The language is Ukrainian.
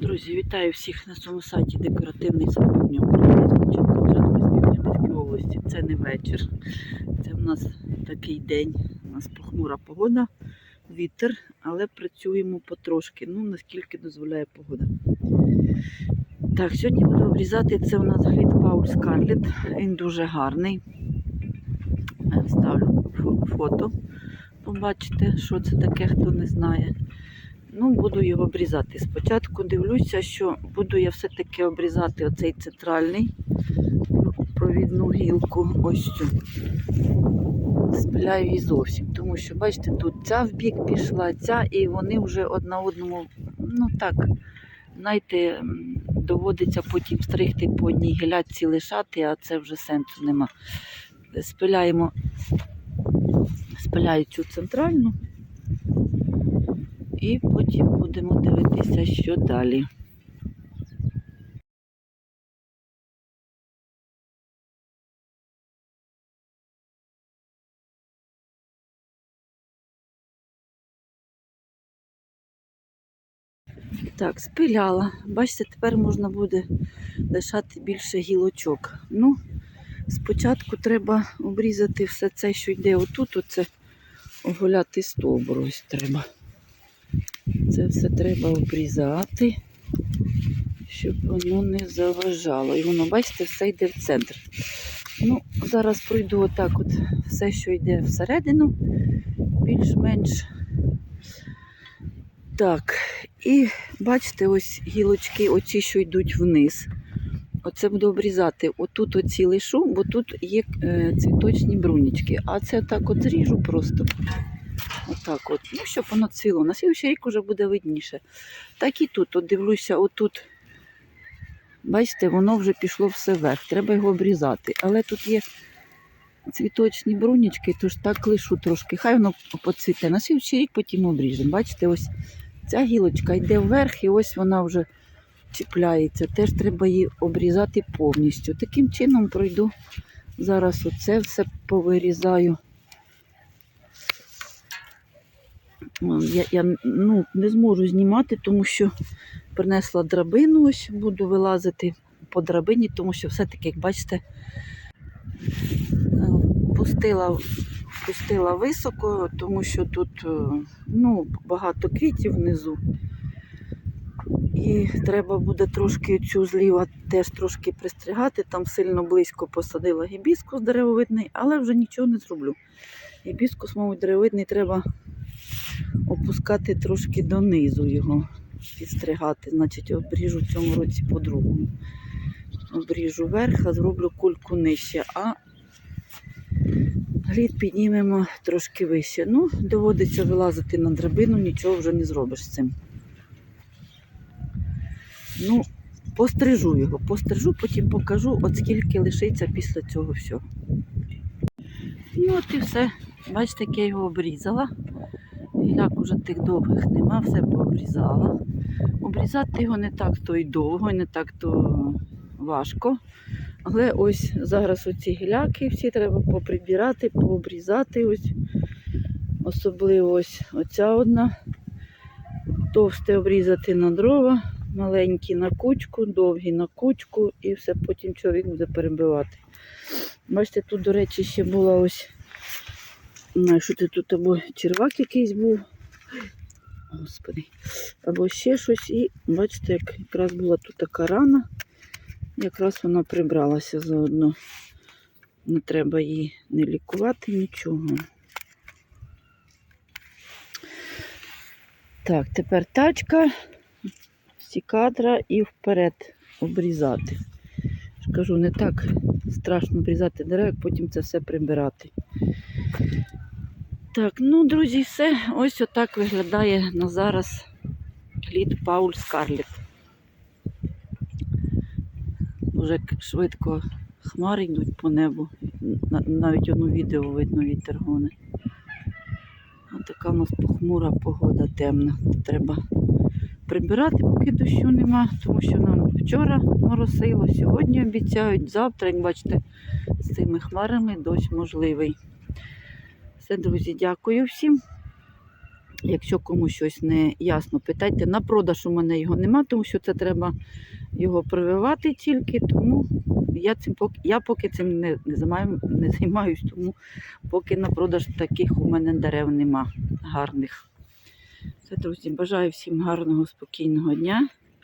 Друзі, вітаю всіх на цьому сайті Декоративний сад Півдня України. Спочатку тренами області. Це не вечір. Це в нас такий день. У нас похмура погода, вітер, але працюємо потрошки. Ну, наскільки дозволяє погода. Так, сьогодні буду обрізати. Це у нас глід Пауль Скарлет. Він дуже гарний. Е, Ставлю фото. Побачите, що це таке, хто не знає. Ну, буду його обрізати. Спочатку дивлюся, що буду я все-таки обрізати оцей центральний провідну гілку, ось цю. Спиляю її зовсім, тому що, бачите, тут ця в бік пішла, ця, і вони вже одна одному, ну так, знаєте, доводиться потім стригти по одній гілячці лишати, а це вже сенсу нема. Спиляємо, спиляю цю центральну. І потім будемо дивитися, що далі. Так, спиляла. Бачите, тепер можна буде лишати більше гілочок. Ну, спочатку треба обрізати все це, що йде отут, оце оголяти стовбур ось треба. Це все треба обрізати, щоб воно не заважало. І воно, бачите, все йде в центр. Ну, зараз пройду отак от все, що йде всередину, більш-менш. Так, і бачите, ось гілочки, оці, що йдуть вниз. Оце буду обрізати. Отут оці лишу, бо тут є е, цвіточні брунічки. А це так от зріжу просто. Отак от. Ну, щоб воно цвіло. На слідчий рік вже буде видніше. Так і тут, от дивлюся, отут. Бачите, воно вже пішло все вверх. Треба його обрізати. Але тут є цвіточні брунічки, тож так лишу трошки. Хай воно поцвіте. На слідчий рік потім обріжемо. Бачите, ось ця гілочка йде вверх і ось вона вже чіпляється. Теж треба її обрізати повністю. Таким чином пройду. Зараз оце все повирізаю. Я, я ну, не зможу знімати, тому що принесла драбину, ось буду вилазити по драбині, тому що все-таки, як бачите, е, пустила, пустила високо, тому що тут е, ну, багато квітів внизу. І треба буде трошки цю зліва теж трошки пристригати. Там сильно близько посадила гібіскус деревовидний, але вже нічого не зроблю. Гібіскус, мабуть, деревовидний треба опускати трошки донизу його, підстригати. Значить, обріжу в цьому році по-другому. Обріжу верх, а зроблю кульку нижче, а глід піднімемо трошки вище. Ну, доводиться вилазити на драбину, нічого вже не зробиш з цим. Ну, пострижу його, пострижу, потім покажу, от скільки лишиться після цього всього. Ну, от і все. Бачите, як я його обрізала. Гіляк уже тих довгих нема, все пообрізала. Обрізати його не так то й довго, не так то важко. Але ось зараз оці гіляки всі треба поприбирати, пообрізати. Ось. Особливо ось оця одна. Товсте обрізати на дрова, маленькі на кучку, довгі на кучку, і все потім чоловік буде перебивати. Бачите, тут, до речі, ще була ось знаю, що це тут або червак якийсь був. Господи. Або ще щось. І бачите, як якраз була тут така рана. Якраз вона прибралася заодно. Не треба її не лікувати, нічого. Так, тепер тачка, сікадра і вперед обрізати. Кажу, не так страшно обрізати дерева, як потім це все прибирати. Так, ну, друзі, все. Ось отак виглядає на зараз кліт Пауль Скарлет. Уже к- швидко хмари йдуть по небу. Навіть одну відео видно вітер гоне. Ось така у нас похмура погода темна. Треба прибирати, поки дощу нема, тому що нам вчора моросило, сьогодні обіцяють, завтра, як бачите, з цими хмарами дощ можливий. Все, друзі, дякую всім. Якщо комусь щось не ясно, питайте. На продаж у мене його нема, тому що це треба його прививати тільки. Тому я цим поки я поки цим не, не, займаю, не займаюсь, тому поки на продаж таких у мене дерев нема гарних. Це, друзі, бажаю всім гарного, спокійного дня.